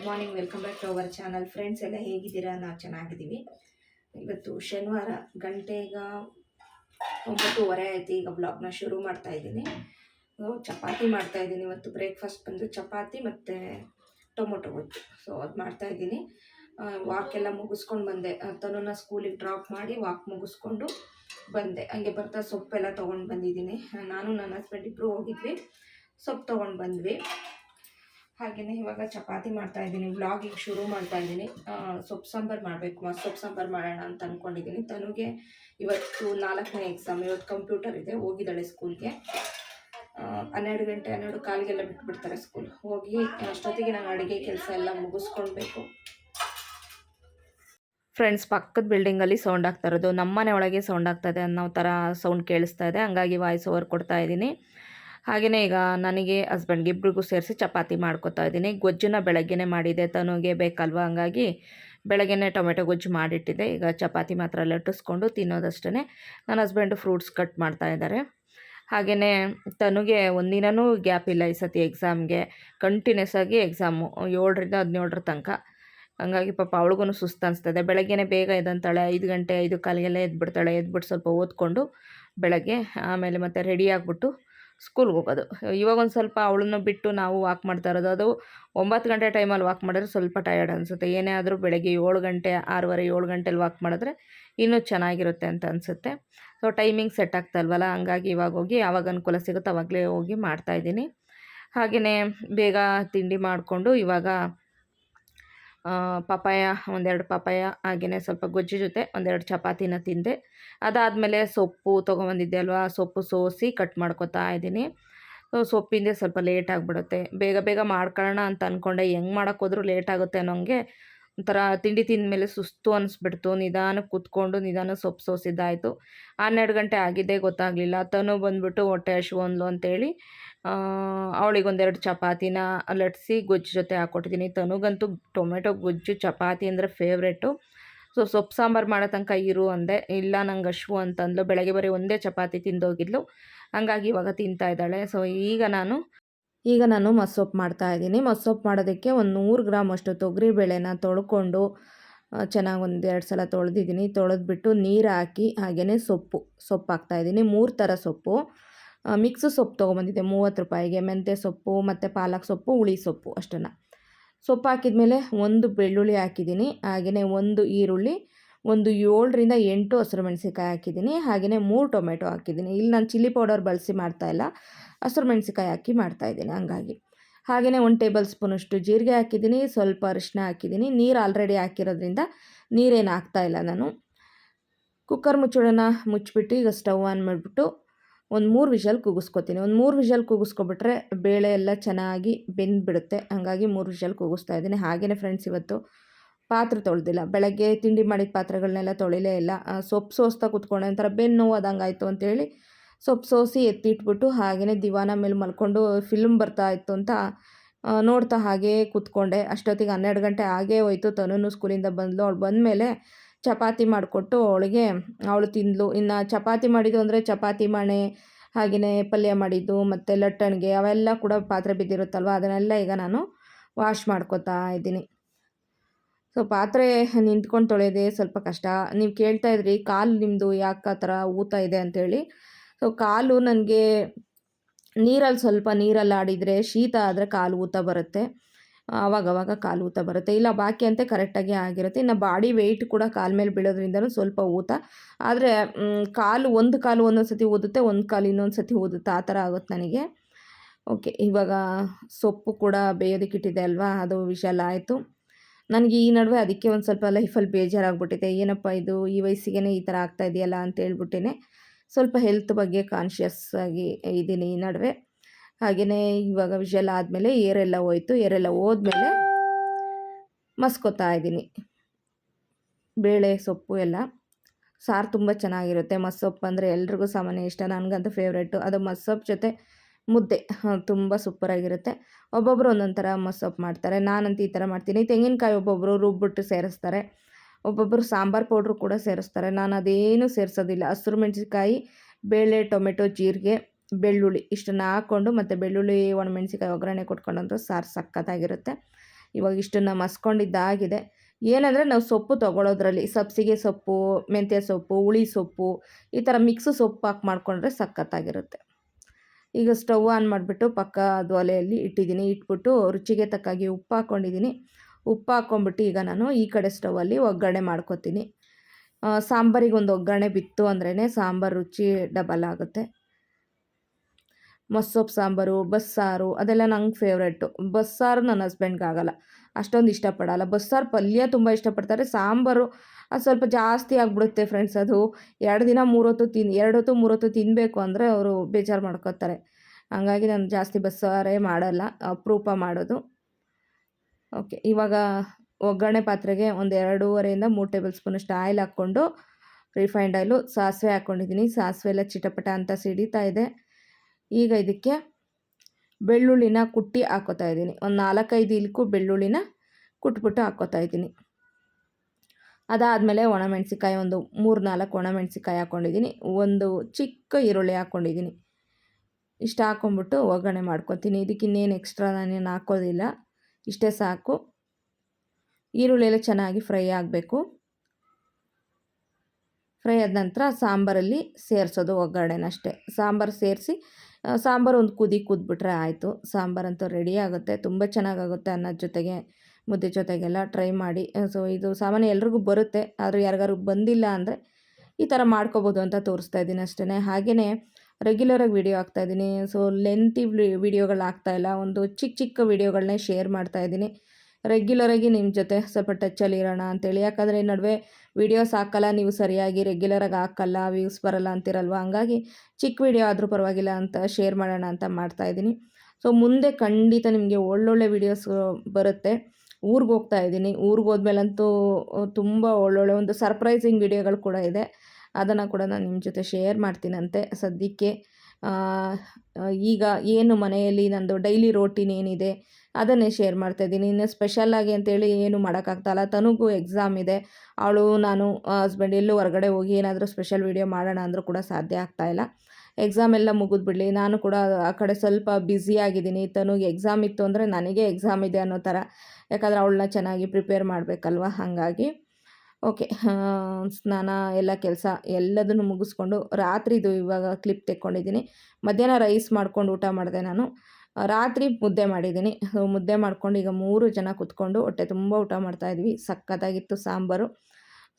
Good morning welcome back to our channel friends ಎಲ್ಲ ಹೇಗಿದ್ದೀರಾ? ನಾವು ಚೆನ್ನಾಗಿದ್ದೀವಿ. ಇವತ್ತು ಶನಿವಾರ ಗಂಟೆ ಈಗ ಒಂಬತ್ತುವರೆ ಆಯ್ತು. ಈಗ ಬ್ಲಾಗ್ನ ಶುರು ಮಾಡ್ತಾ ಇದ್ದೀನಿ. ಚಪಾತಿ ಮಾಡ್ತಾ ಇದ್ದೀನಿ. ಇವತ್ತು ಬ್ರೇಕ್ಫಾಸ್ಟ್ ಬಂದು ಚಪಾತಿ ಮತ್ತು ಟೊಮೊಟೊ ಗೊಜ್ಜು. ಸೊ ಅದು ಮಾಡ್ತಾ ಇದ್ದೀನಿ. ವಾಕ್ ಎಲ್ಲ ಮುಗಿಸ್ಕೊಂಡು ಬಂದೆ. ತನುನ ಸ್ಕೂಲಿಗೆ ಡ್ರಾಪ್ ಮಾಡಿ ವಾಕ್ ಮುಗಿಸ್ಕೊಂಡು ಬಂದೆ. ಹಂಗೆ ಬರ್ತಾ ಸೊಪ್ಪೆಲ್ಲ ತೊಗೊಂಡು ಬಂದಿದ್ದೀನಿ. ನಾನು, ನನ್ನ ಹಸ್ಬೆಂಡ್ ಇಬ್ಬರು ಹೋಗಿದ್ವಿ. ಸೊಪ್ಪು ತೊಗೊಂಡು ಬಂದ್ವಿ. ಹಾಗೆಯೇ ಇವಾಗ ಚಪಾತಿ ಮಾಡ್ತಾ ಇದ್ದೀನಿ ವ್ಲಾಗಿಂಗ್ ಶುರು ಮಾಡ್ತಾ ಇದ್ದೀನಿ. ಸೊಪ್ಪು ಸಾಂಬಾರು ಮಾಡಬೇಕು ಸೊಪ್ಪು ಸಾಂಬಾರು ಮಾಡೋಣ ಅಂತ ಅಂದ್ಕೊಂಡಿದ್ದೀನಿ ತನಗೆ ಇವತ್ತು ನಾಲ್ಕನೇ ಎಕ್ಸಾಮ್ ಇವತ್ತು ಕಂಪ್ಯೂಟರ್ ಇದೆ, ಹೋಗಿದ್ದಾಳೆ ಸ್ಕೂಲ್ಗೆ ಹನ್ನೆರಡು ಗಂಟೆ, ಹನ್ನೆರಡು ಕಾಲಿಗೆಲ್ಲ ಬಿಟ್ಬಿಡ್ತಾರೆ ಸ್ಕೂಲ್ ಹೋಗಿ ಅಷ್ಟೊತ್ತಿಗೆ ನಾನು ಅಡುಗೆ ಕೆಲಸ ಎಲ್ಲ ಮುಗಿಸ್ಕೊಳ್ಬೇಕು. ಫ್ರೆಂಡ್ಸ್ ಪಕ್ಕದ ಬಿಲ್ಡಿಂಗಲ್ಲಿ ಸೌಂಡ್ ಆಗ್ತಾ ಇರೋದು. ನಮ್ಮನೆ ಒಳಗೆ ಸೌಂಡ್ ಆಗ್ತಾ ಇದೆ ಅನ್ನೋ ಥರ ಸೌಂಡ್ ಕೇಳಿಸ್ತಾ ಇದೆ. ಹಂಗಾಗಿ ವಾಯ್ಸ್ ಓವರ್ ಕೊಡ್ತಾ ಇದ್ದೀನಿ. ಹಾಗೆಯೇ ಈಗ ನನಗೆ ಹಸ್ಬೆಂಡ್ಗೆ ಇಬ್ರಿಗೂ ಸೇರಿಸಿ ಚಪಾತಿ ಮಾಡ್ಕೊತಾ ಇದ್ದೀನಿ. ಗೊಜ್ಜನ್ನ ಬೆಳಗ್ಗೆನೇ ಮಾಡಿದೆ ತನುಗೆ, ಬೇಕಲ್ವ? ಹಂಗಾಗಿ ಬೆಳಗ್ಗೆನೇ ಟೊಮೆಟೊ ಗೊಜ್ಜು ಮಾಡಿಟ್ಟಿದ್ದೆ. ಈಗ ಚಪಾತಿ ಮಾತ್ರ ಲಟ್ಟಿಸ್ಕೊಂಡು ತಿನ್ನೋದಷ್ಟೇ ನನ್ನ ಹಸ್ಬೆಂಡು ಫ್ರೂಟ್ಸ್ ಕಟ್ ಮಾಡ್ತಾ ಇದ್ದಾರೆ. ಹಾಗೆಯೇ ತನುಗೆ ಒಂದಿನೂ ಗ್ಯಾಪ್ ಇಲ್ಲ ಈ ಸತಿ ಎಕ್ಸಾಮ್ಗೆ ಕಂಟಿನ್ಯೂಸ್ ಆಗಿ ಎಕ್ಸಾಮು ಏಳರಿಂದ ಹದಿನೇಳರ ತನಕ. ಹಂಗಾಗಿ ಪಾಪ ಅವಳಿಗೂ ಸುಸ್ತು ಅನಿಸ್ತದೆ. ಬೆಳಗ್ಗೆನೇ ಬೇಗ ಎದ್ದಂತಾಳೆ, ಐದು ಗಂಟೆ ಐದು ಕಾಲಿಗೆಲ್ಲ ಎದ್ಬಿಡ್ತಾಳೆ. ಎದ್ಬಿಟ್ಟು ಸ್ವಲ್ಪ ಓದ್ಕೊಂಡು ಬೆಳಗ್ಗೆ ಆಮೇಲೆ ಮತ್ತೆ ರೆಡಿ ಆಗಿಬಿಟ್ಟು ಸ್ಕೂಲ್ಗೆ ಹೋಗೋದು. ಇವಾಗ ಒಂದು ಸ್ವಲ್ಪ ಅವಳನ್ನು ಬಿಟ್ಟು ನಾವು ವಾಕ್ ಮಾಡ್ತಾ ಇರೋದು. ಅದು ಒಂಬತ್ತು ಗಂಟೆ ಟೈಮಲ್ಲಿ ವಾಕ್ ಮಾಡಿದ್ರೆ ಸ್ವಲ್ಪ ಟಯರ್ಡ್ ಅನಿಸುತ್ತೆ. ಏನೇ ಆದರೂ ಬೆಳಗ್ಗೆ ಏಳು ಗಂಟೆ, ಆರೂವರೆ, ಏಳು ಗಂಟೆಲಿ ವಾಕ್ ಮಾಡಿದ್ರೆ ಇನ್ನೂ ಚೆನ್ನಾಗಿರುತ್ತೆ ಅಂತ ಅನಿಸುತ್ತೆ. ಸೊ ಟೈಮಿಂಗ್ ಸೆಟ್ ಆಗ್ತಲ್ವಲ್ಲ ಹಂಗಾಗಿ ಇವಾಗ ಹೋಗಿ ಯಾವಾಗ ಅನುಕೂಲ ಸಿಗುತ್ತೆ. ಅವಾಗಲೇ ಹೋಗಿ ಮಾಡ್ತಾಯಿದ್ದೀನಿ ಹಾಗೆಯೇ ಬೇಗ ತಿಂಡಿ ಮಾಡಿಕೊಂಡು ಇವಾಗ ಪಪಾಯ ಒಂದೆರಡು ಪಪಾಯ ಹಾಗೆಯೇ ಸ್ವಲ್ಪ ಗೊಜ್ಜು ಜೊತೆ ಒಂದೆರಡು ಚಪಾತಿನ ತಿಂದೆ. ಅದಾದಮೇಲೆ ಸೊಪ್ಪು ತೊಗೊಂಬಂದಿದ್ದೆ ಅಲ್ವಾ, ಸೊಪ್ಪು ಸೋಸಿ ಕಟ್ ಮಾಡ್ಕೊತಾ ಇದ್ದೀನಿ. ಸೊಪ್ಪಿಂದೆ ಸ್ವಲ್ಪ ಲೇಟ್ ಆಗಿಬಿಡುತ್ತೆ. ಬೇಗ ಬೇಗ ಮಾಡ್ಕೊಳ್ಳೋಣ ಅಂತ ಅಂದ್ಕೊಂಡೆ ಹೆಂಗೆ ಮಾಡೋಕ್ಕೋದ್ರೂ ಲೇಟ್ ಆಗುತ್ತೆ ಅನ್ನೋಂಗೆ ಒಂಥರ ತಿಂಡಿ ತಿಂದ ಮೇಲೆ ಸುಸ್ತು ಅನಿಸ್ಬಿಡ್ತು. ನಿಧಾನಕ್ಕೆ ಕೂತ್ಕೊಂಡು ನಿಧಾನ ಸೊಪ್ಪು ಸೋಸಿದ್ದಾಯಿತು. ಹನ್ನೆರಡು ಗಂಟೆ ಆಗಿದ್ದೇ ಗೊತ್ತಾಗಲಿಲ್ಲ. ತನು ಬಂದುಬಿಟ್ಟು ಹೊಟ್ಟೆ ಹಶು ಅಂದ್ಲು ಅಂತೇಳಿ ಅವಳಿಗೊಂದೆರಡು ಚಪಾತಿನ ಲಟ್ಸಿ ಗೊಜ್ಜು ಜೊತೆ ಹಾಕ್ಕೊಟ್ಟಿದ್ದೀನಿ ತನುಗಂತೂ ಟೊಮೆಟೊ ಗೊಜ್ಜು ಚಪಾತಿ ಅಂದರೆ ಫೇವ್ರೇಟು. ಸೊ, ಸೊಪ್ಪು ಸಾಂಬಾರು ಮಾಡೋ ತನಕ ಇರು ಅಂದೆ. ಇಲ್ಲ, ನಂಗೆ ಹಶು ಅಂತಂದ್ಲು. ಬೆಳಗ್ಗೆ ಬರೀ ಒಂದೇ ಚಪಾತಿ ತಿಂದೋಗಿದ್ಲು. ಹಂಗಾಗಿ ಇವಾಗ ತಿಂತಾ ಇದ್ದಾಳೆ. ಸೊ, ಈಗ ನಾನು ಈಗ ನಾನು ಮಸ್ಸೊಪ್ಪು ಮಾಡ್ತಾ ಇದ್ದೀನಿ. ಮಸ್ಸೊಪ್ಪು ಮಾಡೋದಕ್ಕೆ ಒಂದು ನೂರು ಗ್ರಾಮ್ ಅಷ್ಟು ತೊಗರಿ ಬೇಳೆನ ತೊಳ್ಕೊಂಡು ಚೆನ್ನಾಗಿ ಒಂದು ಎರಡು ಸಲ ತೊಳೆದಿದ್ದೀನಿ. ತೊಳೆದ್ಬಿಟ್ಟು ನೀರು ಹಾಕಿ ಹಾಗೆಯೇ ಸೊಪ್ಪು ಸೊಪ್ಪು ಹಾಕ್ತಾಯಿದ್ದೀನಿ ಮೂರು ಥರ ಸೊಪ್ಪು. ಮಿಕ್ಸ್ ಸೊಪ್ಪು ತೊಗೊಂಬಂದಿದ್ದೆ. ಮೂವತ್ತು ರೂಪಾಯಿಗೆ ಮೆಂತ್ಯ ಸೊಪ್ಪು, ಮತ್ತು ಪಾಲಕ್ ಸೊಪ್ಪು, ಹುಳಿ ಸೊಪ್ಪು ಅಷ್ಟನ್ನು. ಸೊಪ್ಪು ಹಾಕಿದ ಮೇಲೆ ಒಂದು ಬೆಳ್ಳುಳ್ಳಿ ಹಾಕಿದ್ದೀನಿ. ಹಾಗೆಯೇ ಒಂದು ಈರುಳ್ಳಿ ಒಂದು ಏಳರಿಂದ ಎಂಟು ಹಸಿರು ಮೆಣಸಿಕಾಯಿ ಹಾಕಿದ್ದೀನಿ. ಹಾಗೆಯೇ ಮೂರು ಟೊಮೆಟೊ ಹಾಕಿದ್ದೀನಿ. ಇಲ್ಲಿ ನಾನು ಚಿಲ್ಲಿ ಪೌಡರ್ ಬಳಸಿ ಮಾಡ್ತಾಯಿಲ್ಲ ಹಸಿರು ಮೆಣಸಿಕಾಯಿ ಹಾಕಿ ಮಾಡ್ತಾಯಿದ್ದೀನಿ ಹಂಗಾಗಿ. ಹಾಗೆಯೇ ಒಂದು ಟೇಬಲ್ ಸ್ಪೂನಷ್ಟು ಜೀರಿಗೆ ಹಾಕಿದ್ದೀನಿ. ಸ್ವಲ್ಪ ಅರಿಶಿನ ಹಾಕಿದ್ದೀನಿ. ನೀರು ಆಲ್ರೆಡಿ ಹಾಕಿರೋದ್ರಿಂದ ನೀರೇನು ಹಾಕ್ತಾಯಿಲ್ಲ ನಾನು. ಕುಕ್ಕರ್ ಮುಚ್ಚಳನ ಮುಚ್ಚಿಬಿಟ್ಟು ಈಗ ಸ್ಟವ್ ಆನ್ ಮಾಡಿಬಿಟ್ಟು ಒಂದು ಮೂರು ವಿಷಲ್ ಕೂಗಿಸ್ಕೊತೀನಿ. ಒಂದು ಮೂರು ವಿಷಲ್ ಕೂಗಿಸ್ಕೊಬಿಟ್ರೆ ಬೇಳೆ ಎಲ್ಲ ಚೆನ್ನಾಗಿ ಬೆಂದುಬಿಡುತ್ತೆ. ಹಾಗಾಗಿ ಮೂರು ವಿಷಲ್ ಕೂಗಿಸ್ತಾ ಇದ್ದೀನಿ. ಹಾಗೆಯೇ ಫ್ರೆಂಡ್ಸ್, ಇವತ್ತು ಪಾತ್ರೆ ತೊಳೆದಿಲ್ಲ. ಬೆಳಗ್ಗೆ ತಿಂಡಿ ಮಾಡಿದ ಪಾತ್ರೆಗಳನ್ನೆಲ್ಲ ತೊಳಿಲೇ ಇಲ್ಲ. ಸೊಪ್ಪು ಸೋಸ್ತಾ ಕೂತ್ಕೊಂಡೆ. ಒಂಥರ ಬೆನ್ನು ನೋವಾದಂಗೆ ಆಯಿತು ಅಂತೇಳಿ ಸೊಪ್ಪು ಸೋಸಿ ಎತ್ತಿಟ್ಬಿಟ್ಟು ಹಾಗೆಯೇ ದಿವಾನ ಮೇಲೆ ಮಲ್ಕೊಂಡು ಫಿಲ್ಮ್ ಬರ್ತಾ ಇತ್ತು ಅಂತ ನೋಡ್ತಾ ಹಾಗೇ ಕೂತ್ಕೊಂಡೆ. ಅಷ್ಟೊತ್ತಿಗೆ ಹನ್ನೆರಡು ಗಂಟೆ ಆಗೇ ಹೋಯ್ತು. ತನೂ ಸ್ಕೂಲಿಂದ ಬಂದಳು ಅವಳು ಬಂದಮೇಲೆ ಚಪಾತಿ ಮಾಡಿಕೊಟ್ಟು ಅವಳಿಗೆ, ಅವಳು ತಿಂದಳು ಇನ್ನು ಚಪಾತಿ ಮಾಡಿದ್ದು ಅಂದರೆ ಚಪಾತಿ ಮಣೆ ಹಾಗೆಯೇ ಪಲ್ಯ ಮಾಡಿದ್ದು, ಮತ್ತು ಲಟ್ಟಣಿಗೆ ಅವೆಲ್ಲ ಕೂಡ ಪಾತ್ರೆ ಬಿದ್ದಿರುತ್ತಲ್ವ, ಅದನ್ನೆಲ್ಲ ಈಗ ನಾನು ವಾಶ್ ಮಾಡ್ಕೋತಾ ಇದ್ದೀನಿ. ಸೊ ಪಾತ್ರೆ ನಿಂತ್ಕೊಂಡು ತೊಳೆಯೋದೇ ಸ್ವಲ್ಪ ಕಷ್ಟ. ನೀವು ಕೇಳ್ತಾ ಇದ್ರಿ, ಕಾಲು ನಿಮ್ಮದು ಯಾಕೆ ಆ ಥರ ಊತ ಇದೆ ಅಂಥೇಳಿ ಸೊ ಕಾಲು ನನಗೆ ನೀರಲ್ಲಿ ಸ್ವಲ್ಪ ನೀರಲ್ಲಿ ಆಡಿದರೆ ಶೀತ ಆದರೆ ಕಾಲು ಊತ ಬರುತ್ತೆ. ಆವಾಗವಾಗ ಕಾಲು ಊತ ಬರುತ್ತೆ. ಇಲ್ಲ ಬಾಕಿ ಅಂತೆ ಕರೆಕ್ಟಾಗಿ ಆಗಿರುತ್ತೆ. ಇನ್ನು ಬಾಡಿ ವೆಯ್ಟ್ ಕೂಡ ಕಾಲು ಮೇಲೆ ಬೀಳೋದ್ರಿಂದನೂ ಸ್ವಲ್ಪ ಊತ. ಆದರೆ ಕಾಲು ಒಂದು ಕಾಲು ಒಂದೊಂದು ಸತಿ ಊದುತ್ತೆ, ಒಂದು ಕಾಲು ಇನ್ನೊಂದು ಸತಿ ಊದುತ್ತೆ. ಆ ಥರ ಆಗುತ್ತೆ ನನಗೆ. ಓಕೆ, ಇವಾಗ ಸೊಪ್ಪು ಕೂಡ ಬೇಯೋದಕ್ಕಿಟ್ಟಿದೆ ಅಲ್ವಾ? ಅದು ವಿಶಾಲ ಆಯಿತು. ನನಗೆ ಈ ನಡುವೆ ಅದಕ್ಕೆ ಒಂದು ಸ್ವಲ್ಪ ಲೈಫಲ್ಲಿ ಬೇಜಾರಾಗ್ಬಿಟ್ಟಿದೆ. ಏನಪ್ಪ ಇದು? ಈ ವಯಸ್ಸಿಗೆ ಈ ಥರ ಆಗ್ತಾ ಇದೆಯಲ್ಲ ಅಂತ ಹೇಳ್ಬಿಟ್ಟೇ ಸ್ವಲ್ಪ ಹೆಲ್ತ್ ಬಗ್ಗೆ ಕಾನ್ಷಿಯಸ್ ಆಗಿ ಇದ್ದೀನಿ ಈ ನಡುವೆ. ಹಾಗೆಯೇ ಇವಾಗ ವಿಷಲ್ ಆದಮೇಲೆ ಏರೆಲ್ಲ ಹೋಯ್ತು. ಏರೆಲ್ಲ ಹೋದ್ಮೇಲೆ ಮಸ್ಕೋತಾ ಇದ್ದೀನಿ. ಬೇಳೆ, ಸೊಪ್ಪು ಎಲ್ಲ. ಸಾರು ತುಂಬ ಚೆನ್ನಾಗಿರುತ್ತೆ. ಮಸ್ಸೊಪ್ಪು ಅಂದರೆ ಎಲ್ರಿಗೂ ಸಾಮಾನ್ಯ ಇಷ್ಟ. ನನಗಂತೂ ಫೇವ್ರೇಟು ಅದು ಮಸ್ಸೊಪ್ಪು ಜೊತೆ ಮುದ್ದೆ ತುಂಬ ಸೂಪರಾಗಿರುತ್ತೆ. ಒಬ್ಬೊಬ್ಬರು ಒಂದೊಂದು ಥರ ಮಸ್ಸೊಪ್ಪು ಮಾಡ್ತಾರೆ. ನಾನಂತೂ ಈ ಥರ ಮಾಡ್ತೀನಿ. ತೆಂಗಿನಕಾಯಿ ಒಬ್ಬೊಬ್ಬರು ರುಬ್ಬಿಟ್ಟು ಸೇರಿಸ್ತಾರೆ. ಒಬ್ಬೊಬ್ಬರು ಸಾಂಬಾರು ಪೌಡ್ರು ಕೂಡ ಸೇರಿಸ್ತಾರೆ. ನಾನು ಅದೇನು ಸೇರಿಸೋದಿಲ್ಲ. ಹಸಿರು ಮೆಣಸಿನ್ಕಾಯಿ, ಬೇಳೆ, ಟೊಮೆಟೊ, ಜೀರಿಗೆ, ಬೆಳ್ಳುಳ್ಳಿ ಇಷ್ಟನ್ನು ಹಾಕ್ಕೊಂಡು ಮತ್ತು ಬೆಳ್ಳುಳ್ಳಿ ಒಣಮೆಣ್ಸಿಕಾಯಿ ಒಗ್ಗರಣೆ ಕೊಟ್ಕೊಂಡಂತೂ ಸಾರು ಸಕ್ಕತ್ತಾಗಿರುತ್ತೆ ಇವಾಗ ಇಷ್ಟನ್ನು ಮಸ್ಕೊಂಡಿದ್ದಾಗಿದೆ. ಏನಂದರೆ ನಾವು ಸೊಪ್ಪು ತೊಗೊಳೋದ್ರಲ್ಲಿ ಸಬ್ಸಿಗೆ ಸೊಪ್ಪು, ಮೆಂತ್ಯ ಸೊಪ್ಪು, ಹುಳಿ ಸೊಪ್ಪು ಈ ಥರ ಮಿಕ್ಸ್ ಸೊಪ್ಪು ಹಾಕಿ ಮಾಡಿಕೊಂಡ್ರೆ ಸಖತ್ತಾಗಿರುತ್ತೆ. ಈಗ ಸ್ಟವ್ ಆನ್ ಮಾಡಿಬಿಟ್ಟು ಪಕ್ಕ ಅದು ಒಲೆಯಲ್ಲಿ ಇಟ್ಟಿದ್ದೀನಿ. ಇಟ್ಬಿಟ್ಟು ರುಚಿಗೆ ತಕ್ಕಾಗಿ ಉಪ್ಪು ಹಾಕ್ಕೊಂಡಿದ್ದೀನಿ ಉಪ್ಪು ಹಾಕ್ಕೊಂಬಿಟ್ಟು ಈಗ ನಾನು ಈ ಕಡೆ ಸ್ಟವಲ್ಲಿ ಒಗ್ಗರಣೆ ಮಾಡ್ಕೊತೀನಿ. ಸಾಂಬಾರಿಗೆ ಒಂದು ಒಗ್ಗರಣೆ ಬಿತ್ತು ಅಂದ್ರೇ ಸಾಂಬಾರು ರುಚಿ ಡಬಲ್ ಆಗುತ್ತೆ. ಮೊಸೊಪ್ಪು ಸಾಂಬಾರು, ಬಸ್ಸಾರು, ಅದೆಲ್ಲ ನಂಗೆ ಫೇವ್ರೆಟ್ಟು ಬಸ್ಸಾರು ನನ್ನ ಹಸ್ಬೆಂಡ್ಗೆ ಆಗಲ್ಲ. ಅಷ್ಟೊಂದು ಇಷ್ಟಪಡಲ್ಲ. ಬಸ್ಸಾರು ಪಲ್ಯ ತುಂಬ ಇಷ್ಟಪಡ್ತಾರೆ. ಸಾಂಬಾರು ಅದು ಸ್ವಲ್ಪ ಜಾಸ್ತಿ ಆಗಿಬಿಡುತ್ತೆ ಫ್ರೆಂಡ್ಸ್ ಅದು. ಎರಡು ದಿನ ಮೂರೊತ್ತು ತಿನ್ ಎರಡು ಹೊತ್ತು ಮೂರೊತ್ತು ತಿನ್ನಬೇಕು ಅಂದರೆ ಅವರು ಬೇಜಾರು ಮಾಡ್ಕೋತಾರೆ. ಹಂಗಾಗಿ ನಾನು ಜಾಸ್ತಿ ಬಸ್ಸಾರೇ ಮಾಡಲ್ಲ, ಅಪರೂಪ ಮಾಡೋದು. ಓಕೆ ಇವಾಗ ಒಗ್ಗರಣೆ ಪಾತ್ರೆಗೆ ಒಂದು ಎರಡೂವರೆಯಿಂದ ಮೂರು ಟೇಬಲ್ ಸ್ಪೂನಷ್ಟು ಆಯಿಲ್ ಹಾಕ್ಕೊಂಡು ರಿಫೈಂಡ್ ಆಯಿಲು ಸಾಸಿವೆ ಹಾಕ್ಕೊಂಡಿದ್ದೀನಿ ಸಾಸಿವೆ ಎಲ್ಲ ಚಿಟಪಟ ಅಂತ ಸಿಡಿತಾ ಇದೆ. ಈಗ ಇದಕ್ಕೆ ಬೆಳ್ಳುಳ್ಳಿನ ಕುಟ್ಟಿ ಹಾಕೋತಾ ಇದ್ದೀನಿ. ಒಂದು ನಾಲ್ಕೈದು ಇಲ್ಕು ಬೆಳ್ಳುಳ್ಳಿನ ಕುಟ್ಬಿಟ್ಟು ಹಾಕ್ಕೋತಾ ಇದ್ದೀನಿ. ಅದಾದಮೇಲೆ ಒಣಮೆಣ್ಸಿಕಾಯಿ ಒಂದು ಮೂರು ನಾಲ್ಕು ಒಣಮೆಣ್ಸಿಕಾಯಿ ಹಾಕ್ಕೊಂಡಿದ್ದೀನಿ. ಒಂದು ಚಿಕ್ಕ ಈರುಳ್ಳಿ ಹಾಕ್ಕೊಂಡಿದ್ದೀನಿ. ಇಷ್ಟು ಹಾಕ್ಕೊಂಬಿಟ್ಟು ಒಗ್ಗರಣೆ ಮಾಡ್ಕೊತೀನಿ. ಇದಕ್ಕೆ ಇನ್ನೇನು ಎಕ್ಸ್ಟ್ರಾ ನಾನೇನು ಹಾಕೋದಿಲ್ಲ. ಇಷ್ಟೇ ಸಾಕು. ಈರುಳ್ಳಿ ಎಲ್ಲ ಚೆನ್ನಾಗಿ ಫ್ರೈ ಆಗಬೇಕು. ಫ್ರೈ ಆದ ನಂತರ ಸಾಂಬಾರಲ್ಲಿ ಸೇರಿಸೋದು ಒಗ್ಗರಣೆನಷ್ಟೇ ಸಾಂಬಾರು ಸೇರಿಸಿ ಸಾಂಬಾರು ಒಂದು ಕುದಿ ಕುದ್ಬಿಟ್ರೆ ಆಯಿತು. ಸಾಂಬಾರಂತೂ ರೆಡಿ ಆಗುತ್ತೆ. ತುಂಬ ಚೆನ್ನಾಗಾಗುತ್ತೆ ಅನ್ನದ ಜೊತೆಗೆ ಮುದ್ದೆ ಜೊತೆಗೆಲ್ಲ ಟ್ರೈ ಮಾಡಿ. ಸೊ ಇದು ಸಾಮಾನ್ಯ ಎಲ್ರಿಗೂ ಬರುತ್ತೆ. ಆದರೆ ಯಾರಿಗಾರು ಬಂದಿಲ್ಲ ಅಂದರೆ ಈ ಥರ ಮಾಡ್ಕೋಬೋದು ಅಂತ ತೋರಿಸ್ತಾ ಇದ್ದೀನಿ ಅಷ್ಟೇ ಹಾಗೆಯೇ ರೆಗ್ಯುಲರಾಗಿ ವೀಡಿಯೋ ಹಾಕ್ತಾಯಿದ್ದೀನಿ ಸೊ ಲೆಂತಿ ವೀಡಿಯೋಗಳು ಆಗ್ತಾಯಿಲ್ಲ ಒಂದು ಚಿಕ್ಕ ಚಿಕ್ಕ ವೀಡಿಯೋಗಳನ್ನೇ ಶೇರ್ ಮಾಡ್ತಾ ಇದ್ದೀನಿ. ರೆಗ್ಯುಲರಾಗಿ ನಿಮ್ಮ ಜೊತೆ ಸ್ವಲ್ಪ ಟಚ್ಚಲ್ಲಿ ಇರೋಣ ಅಂತೇಳಿ. ಯಾಕಂದರೆ ನಡುವೆ ವೀಡಿಯೋಸ್ ಹಾಕಲ್ಲ, ನೀವು ಸರಿಯಾಗಿ ರೆಗ್ಯುಲರಾಗಿ ಹಾಕಲ್ಲ ವ್ಯೂಸ್ ಬರಲ್ಲ ಅಂತಿರಲ್ವ? ಹಂಗಾಗಿ ಚಿಕ್ಕ ವೀಡಿಯೋ ಆದರೂ ಪರವಾಗಿಲ್ಲ ಅಂತ ಶೇರ್ ಮಾಡೋಣ ಅಂತ ಮಾಡ್ತಾಯಿದ್ದೀನಿ ಸೊ ಮುಂದೆ ಖಂಡಿತ ನಿಮಗೆ ಒಳ್ಳೊಳ್ಳೆ ವೀಡಿಯೋಸ್ ಬರುತ್ತೆ. ಊರಿಗೆ ಹೋಗ್ತಾ ಇದ್ದೀನಿ. ಊರಿಗೆ ಹೋದ್ಮೇಲಂತೂ ತುಂಬ ಒಳ್ಳೊಳ್ಳೆ ಒಂದು ಸರ್ಪ್ರೈಸಿಂಗ್ ವಿಡಿಯೋಗಳು ಕೂಡ ಇದೆ. ಅದನ್ನು ಕೂಡ ನಾನು ನಿಮ್ಮ ಜೊತೆ ಶೇರ್ ಮಾಡ್ತೀನಂತೆ ಸದ್ಯಕ್ಕೆ. ಈಗ ಏನು ಮನೆಯಲ್ಲಿ ನಂದು ಡೈಲಿ ರೋಟೀನ್ ಏನಿದೆ, ಅದನ್ನೇ ಶೇರ್ ಮಾಡ್ತಾ ಇದ್ದೀನಿ. ಇನ್ನು ಸ್ಪೆಷಲ್ಲಾಗಿ ಅಂತೇಳಿ ಏನು ಮಾಡೋಕ್ಕಾಗ್ತಾಯಿಲ್ಲ ತನಗೂ ಎಕ್ಸಾಮ್ ಇದೆ. ಅವಳು, ನಾನು ಹಸ್ಬೆಂಡ್ ಎಲ್ಲೂ ಹೊರಗಡೆ ಹೋಗಿ ಏನಾದರೂ ಸ್ಪೆಷಲ್ ವೀಡಿಯೋ ಮಾಡೋಣ ಅಂದರೂ ಕೂಡ ಸಾಧ್ಯ ಆಗ್ತಾಯಿಲ್ಲ ಎಕ್ಸಾಮ್ ಎಲ್ಲ ಮುಗಿದ್ಬಿಡಲಿ ನಾನು ಕೂಡ ಆ ಕಡೆ ಸ್ವಲ್ಪ ಬ್ಯುಸಿ ಆಗಿದ್ದೀನಿ. ತನುಗೆ ಎಕ್ಸಾಮ್ ಇತ್ತು ಅಂದರೆ ನನಗೆ ಎಕ್ಸಾಮ್ ಇದೆ ಅನ್ನೋ ಥರ ಯಾಕಂದರೆ ಅವಳನ್ನ ಚೆನ್ನಾಗಿ ಪ್ರಿಪೇರ್ ಮಾಡಬೇಕಲ್ವ? ಹಾಗಾಗಿ. ಓಕೆ ಸ್ನಾನ ಎಲ್ಲ ಕೆಲಸ ಎಲ್ಲದನ್ನು ಮುಗಿಸ್ಕೊಂಡು ರಾತ್ರಿದು ಇವಾಗ ಕ್ಲಿಪ್ ತೆಕ್ಕೊಂಡಿದ್ದೀನಿ. ಮಧ್ಯಾಹ್ನ ರೈಸ್ ಮಾಡ್ಕೊಂಡು ಊಟ ಮಾಡಿದೆ ನಾನು. ರಾತ್ರಿ ಮುದ್ದೆ ಮಾಡಿದ್ದೀನಿ. ಮುದ್ದೆ ಮಾಡ್ಕೊಂಡು ಈಗ ಮೂರು ಜನ ಕುತ್ಕೊಂಡು ಹೊಟ್ಟೆ ತುಂಬ ಊಟ ಮಾಡ್ತಾಯಿದ್ವಿ ಸಖತ್ತಾಗಿತ್ತು ಸಾಂಬಾರು.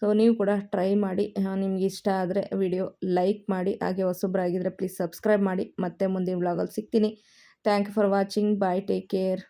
ಸೊ ನೀವು ಕೂಡ ಟ್ರೈ ಮಾಡಿ ನಿಮ್ಗೆ ಇಷ್ಟ ಆದರೆ ವಿಡಿಯೋ ಲೈಕ್ ಮಾಡಿ, ಹಾಗೆ ಹೊಸೊಬ್ಬರಾಗಿದ್ದರೆ ಪ್ಲೀಸ್ ಸಬ್ಸ್ಕ್ರೈಬ್ ಮಾಡಿ. ಮತ್ತೆ ಮುಂದಿನ ವ್ಲಾಗಲ್ಲಿ ಸಿಗ್ತೀನಿ. Thank you for watching bye take care